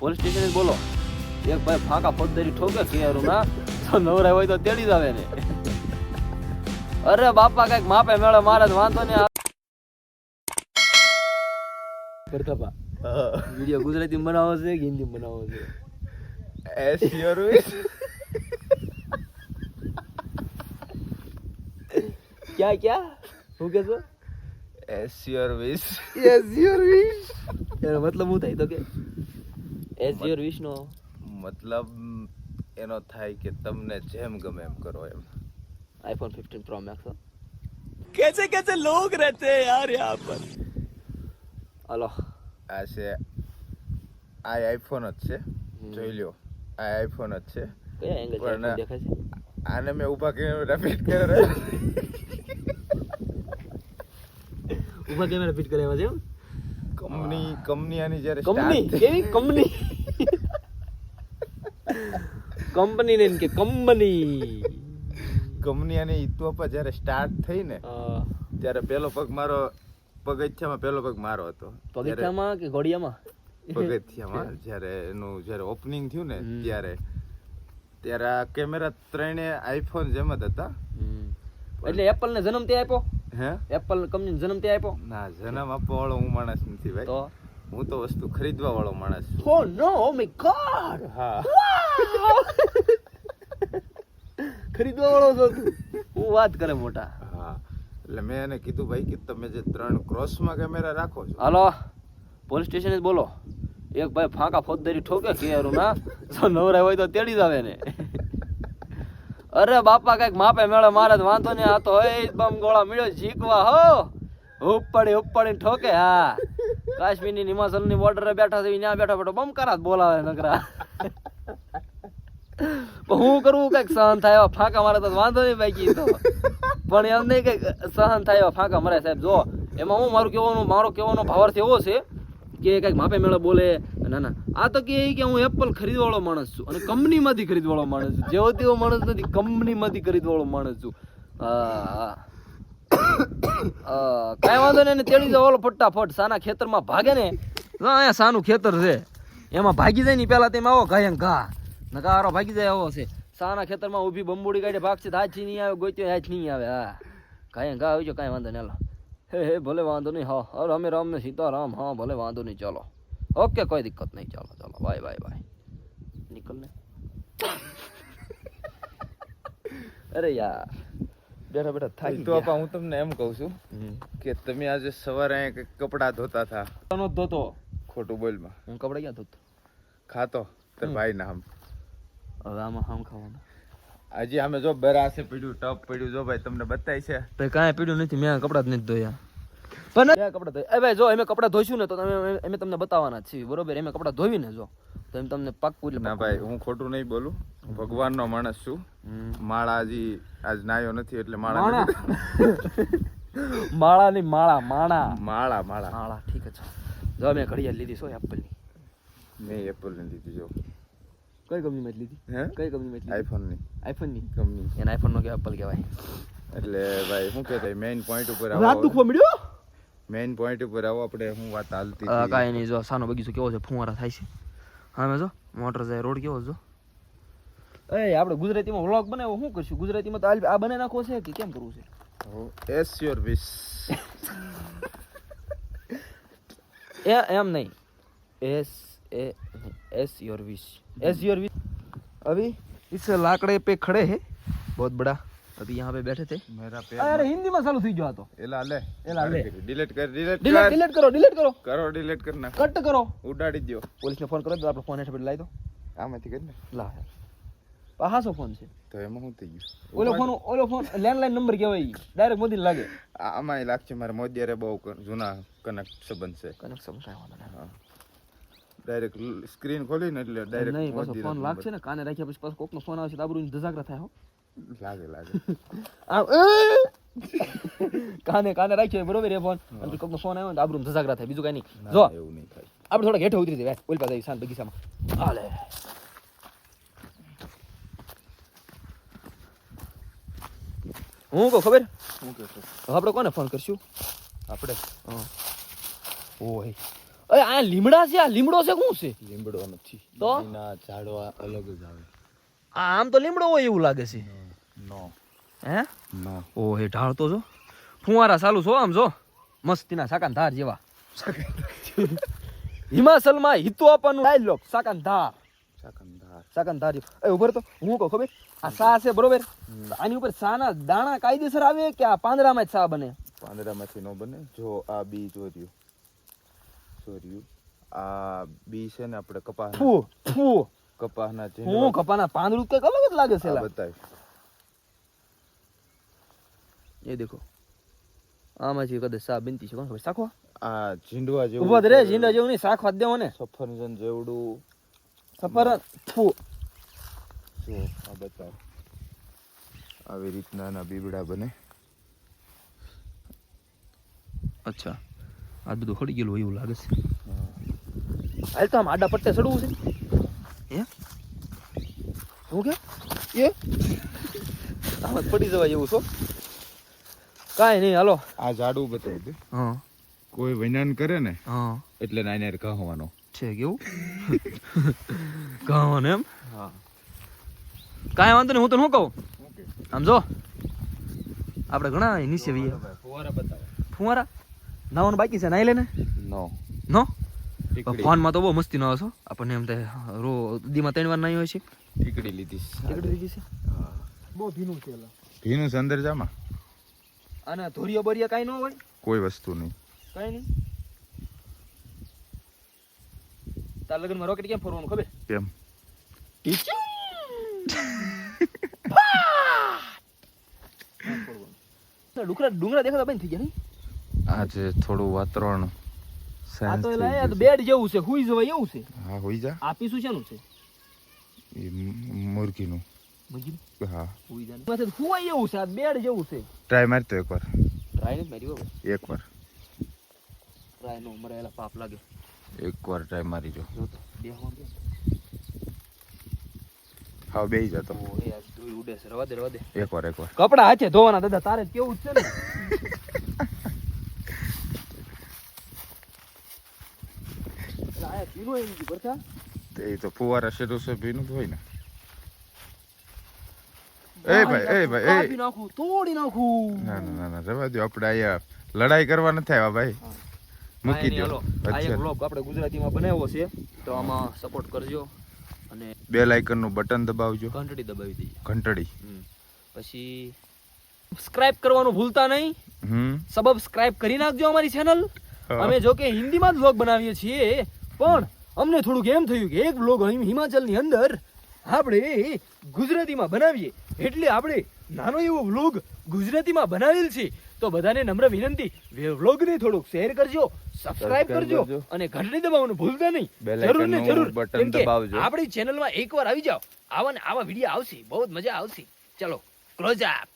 Police station બોલો. એક ભાઈ ફાંકા ફોજદારી ઠોકે કેરું ના તો નવરા હોય તો તેડી જ આવે ને. અરે બાપા કંઈક માપે મેળે મારે વાંધો ને કરતાપા વીડિયો ગુજરાતી બનાવો છે કે હિન્દી બનાવો છે? એસ યોર વિશ ક્યાં ક્યાં? શું કે છો? As your wish as your wish એનો મતલબ હું થાય તો કે? એઝ યોર વિશનો મતલબ એનો થાય કે તમને જેમ ગમે એમ કરો એમ. આઈફોન 15 પ્રો મેક્સ કેસે કેસે લોગ રહેતે હે યાર યહાં પર? હલો. આ છે આ આઈફોન જ છે. જોઈ લ્યો આ આઈફોન જ છે. કયા એંગલ દેખાય છે? આને મેં ઊભા કરીને રેપિડ કર્યો ઊભા કેમેરા ફિટ કરાવ્યા છે એમ? કંપની કંપની આની જ્યારે કંપની? કેવી કંપની? કંપની ને કે કંપની. કંપની આની ઇતોપા જ્યારે સ્ટાર્ટ થઈ ને ત્યારે પેલો પગ મારો પગથિયામાં પેલો પગ મારો હતો. પગથિયામાં કે ઘોડિયામાં? પગથિયામાં જ્યારે એનું જ્યારે ઓપનિંગ થયું ને ત્યારે. ત્યારે આ કેમેરા ત્રણે આઈફોન જેમ જ હતા. એટલે એપલ ને જન્મ તે આપ્યો? હે? એપલ કંપની જન્મ તે આપ્યો? ના જન્મ આપવા વાળો હું માણસ નથી ભાઈ. તો? હું તો વસ્તુ ખરીદવા વાળો માણસ છું. ઓ નો ઓ માય ગોડ હા. ખરીદવા વાળો છો તું. હું વાત કરે મોટા. હા. એટલે મેં એને કીધું ભાઈ કે તમે જે ત્રણ ક્રોસમાં કેમેરા રાખો છો. હાલો પોલીસ સ્ટેશન જ બોલો. એક ભાઈ ફાંકા ફોજદારી ઠોકે કેરું ના જો નવરા હોય તો તેડી જ આવે ને. અરે બાપા, કંઈક માપે મેળે મારે વાંધો નહીં. આ તો હોય બમ ગોળા મળ્યો જીકવા હો. ઉપડી ઉપડી ઠોકે, હા. કાશ્મીરની હિમાચલની બોર્ડરે બેઠા છે ત્યાં બેઠા બેઠો બમ કરા બોલાવે નકરા. હું કરવું કંઈક સહન થાય એવા ફાંકા મારે તો વાંધો નહીં બાકી તો. પણ એમ નહીં કંઈક સહન થાય એવા ફાંકા મરે, સાહેબ, જો. એમાં હું મારું કહેવાનું, મારો કહેવાનો ભાવાર્થ એવો છે કે કંઈક માપે મેળે બોલે ના ના. આ તો કહે કે હું એપલ ખરીદવાળો માણસ છું અને કંપનીમાંથી ખરીદવાળો માણસ છું. જેવો તેવો માણસ નથી, કંપનીમાંથી ખરીદવાળો માણસ છું. હા કાંઈ વાંધો નહીં તેડી જાવ ઓલો ફટાફટ સાના ખેતરમાં ભાગે ને, તો અહીંયા સાનું ખેતર છે. એમાં ભાગી જાય ને પેલા તેમાં આવો ગાયન ઘા. નકારો ભાગી જાય આવો છે. સાના ખેતરમાં ઊભી બંબુડી કાઢે ભાગશે હાથથી નહીં આવે, ગોત્યો હાથ નહીં આવે. હા. ગાયન ઘા આવી કાંઈ વાંધો નહીં, હાલો. હે હે, ભલે વાંધો નહીં, હા. હા અમે રામ ને સીતારામ હા, ભલે વાંધો નહીં, ચાલો. ઓકે કોઈ દિક્કત નહીં. ચાલો ચાલો. Bye bye bye. નિકલ ને અરે યાર. બેઠા બેઠા થાકી તો આપા હું તમને એમ કહું છું કે તમે આજે સવારે અહીંયા કંઈક કપડાં ધોતા હતા. નો ધોતો. ખોટું બોલમાં. હું કપડા ક્યાં ધોતો? ખાતો તાર ભાઈ ના આમ. હવે આમાં હામ ખાવાનું? આજે અમે જો બરાસે પીડ્યું ટપ પીડ્યું જો ભાઈ તમને બતાય છે. ભાઈ કાંઈ પીડ્યું નથી મેં કપડાં જ નથી ધોયા. પણ કપડાં ધોયા એ ભાઈ જો અમે કપડાં ધોઈશું ને તો તમે અમે તમને બતાવવાના છીએ. બરોબર? અમે કપડાં ધોઈને જો તો એમ તમને પાક્કું એટલે ના ભાઈ હું ખોટું નહીં બોલું. ભગવાનનો માણસ છું. માળા હજી આજ નાયો નથી એટલે માળા માળા? નહીં માળા માળા માળા માળા. માળા ઠીક છે. જો મેં ઘડિયાળ લીધી સો એપલની. મેં એપલની લીધી જો. કઈ કંપનીમાં લીધી? હે? કઈ કંપનીમાં લીધી? આઈફોનની આઈફોનની? કંપની. એને આઈફોન નો કે એપલ કહેવાય. એટલે ભાઈ શું કહેવાય મેઇન પોઈન્ટ ઉપર રાત દુખવા મળ્યો મેઇન પોઈન્ટ ઉપર આવો આપણે હું વાત હાલતી આ હતી. કાંઈ નહીં જો સાનો બગીચો કેવો છે ફુવારા થાય છે હા મેં જો મોટર જાય રોડ કેવો છે જો એ આપણે ગુજરાતીમાં વ્લોગ બનાવો શું કરશું ગુજરાતીમાં તો આ બને નાખવો છે કે કેમ કરવું છે હો, એસ યોર વિશ એ એમ નહીં as a as your wish as your wish अभी इस लाकड़े पे खड़े हैं बहुत बड़ा अभी यहाँ पे बैठे थे મેરા अरे हिंदी में चालू थी जो तो એલા લે એલા લે. ડિલીટ કર ડિલીટ डिलीट કર डिलीट करो डिलीट करो કરો ડિલીટ કર નાખ कट करो ઉડાડી દ્યો पुलिस ने फोन करो तो आप फोन हेठ लाई दो આમાંથી કર ને ला હા શું ફોન છે તો એમાં શું થઈ ગયું ઓલો ફોન ઓલો ફોન લેન્ડલાઈન નંબર કહેવાય ડાયરેક્ટ મોદી લાગે આ- આમાંય લાગશે મારે મોદી હારે બહુ ક- જૂના કનેક્ટ સંબંધ છે કનેક્શન કાંઈ વાંધો નહીં હા ડાયરેક્ટ સ્ક્રીન ખોલી ને એટલે નહીં ડાયરેક્ટ પાછો મોદી ફોન લાગશે ને કાને રાખ્યા પછી પાછો કોકનો ફોન આવશે તો આબરૂની ધજાગરા થાય હો લાગે લાગે. આમ, કાને કાને રાખ્યો બરોબર એ ફોન. અને પછી કોકનો ફોન આવ્યો તો આબરૂની ધજાગરા થાય બીજું કાંઈ નહીં. જો. એવું નહીં થાય. આપણે થોડા હેઠે ઉતરી જઈએ. ઓલ પાસે શાંત બગીચામાં. હાલે. હું કહું ખબર? હું કહેશો આપણે કોને ફોન કરશું? આપણે. ઓય. અરે આ લીમડા છે આ લીમડો છે શું છે? લીમડો નથી. તો? ના ઝાડવા અલગ જ આવે. આ આમ તો લીમડો હોય એવું લાગે છે. નો. હે? ના. ઓ હે ઢાળતો જો. ફુવારા ચાલુ છો આમ જો. મસ્તીના સાકાન ધાર જેવા હિમાચલમાં હિતુ આપવાનું ડાયલોગ સાકાન ધાર સાકંદાર સાકાન ધાર એ ઉભર તો હું કહું ખબર? આ સા છે બરોબર? આની ઉપર સાના દાણા કાયદેસર આવે કે આ પાંદડામાં જ સા બને? પાંદડામાંથી નો બને. જો આ બી જોર્યું જોર્યું આ બી છે ને આપણે કપાસ ફૂ ફૂ. કપાસના હું કપાના પાંદડું કંઈક અલગ જ લાગે છે લા. એ દેખો આમાંથી કદાચ સા બનતી છે કોણ ખબર શાખવા આ ઝીંડવા જેવું ઊભા રે જીંડા જેવું નહીં જ દેવો ને સફરજન જેવડું સફર ફૂ જો આ બતાવ આવી રીતના ના બીબડા બને. અચ્છા આ બધું ખડી ગયેલું હોય એવું લાગે છે. હાલ તો આમ આડા પટ્ટે ચડવું છે. હે? શું કે? એ? આમાં પડી જવાય એવું છો? કાંઈ નહીં હાલો. આ ઝાડું બતાવી દે. હા. કોઈ વૈનાન કરે ને હા. એટલે નાયનાર કહવાનો છે કેવું કહવાનું એમ? હા. કાંઈ વાંધો નહીં હું તને શું કહું? આમ જો આપણે ઘણા નીચે વઈએ. ફુવારા બતાવે. ફુવારા? નાવાનું બાકી છે નાઈ લે ને? નો. નો? ફોનમાં તો બહુ મસ્તી નો છો આપણને એમ થાય રો દીમાં ત્રણ વાર નાઈ હોય છે. ટીકડી લીધી ટીકડી લીધી છે? બહુ ભીનું છે ભીનું છે અંદર જામાં. અને ધોરિયો બરિયા કાંઈ ન હોય? કોઈ વસ્તુ નહીં. કઈ નહીં? તાર લગ્નમાં રોકેટ કેમ ફરવાનું ખબર? કેમ? ડુંગરા ડુંગરા દેખાતા બંધ થઈ ગયા નહીં? આજે થોડું વાતાવરણ આ તો થઈ એલા તો બેડ જેવું છે હુઈ જવાય એવું છે. હા હુઈ જા. આપીશું શેનું છે? એ મુરગીનું હા. માથે એવું છે બેડ જેવું છે. ટ્રાય મારતો એકવાર. ટ્રાય નથી મારી એકવાર. ટ્રાય નો મરે એલા પાપ લાગે. એકવાર ટ્રાય મારી જો. હા બેહી જતો એ ઉડે છે. રવા દે રવા દે. એકવાર એકવાર. કપડા હાચે ધોવાના દાદા તારે કેવું છે ને. તે તો ફુવારા શેરો છે ભીનું જ હોય ને. એ ભાઈ એ ભાઈ એ. નાખું તોડી નાખું. ના ના ના ના દો આપણે અહીંયા લડાઈ કરવા નથી આવ્યા ભાઈ. મૂકી દો. આ એક આપણે ગુજરાતીમાં બનાવ્યો છે તો આમાં સપોર્ટ કરજો અને બે લાઇકનનું બટન દબાવજો. ઘંટડી દબાવી દેજો. ઘંટડી. પછી સબસ્ક્રાઇબ કરવાનું ભૂલતા નહીં. હમ. સબસ્ક્રાઇબ કરી નાખજો અમારી ચેનલ અમે જો કે હિન્દીમાં જ વ્લોગ બનાવીએ છીએ પણ અમને થોડુંક એમ થયું કે એક વ્લોગ હિમાચલ હિમાચલની અંદર આપણે ગુજરાતીમાં બનાવીએ. એટલે આપણે નાનો એવો વ્લોગ ગુજરાતીમાં બનાવેલ છે. તો બધાને નમ્ર વિનંતી વ્લોગને થોડુંક શેર કરજો સબસ્ક્રાઇબ કરજો. અને ઘંટડી દબાવવાનું ભૂલતા નહીં. જરૂરનું જરૂર. બટન દબાવજો. આપણી ચેનલમાં એકવાર આવી જાઓ. આવા ને આવા વીડિયો આવશે. બહુ જ મજા આવશે. ચલો ક્લોઝ અપ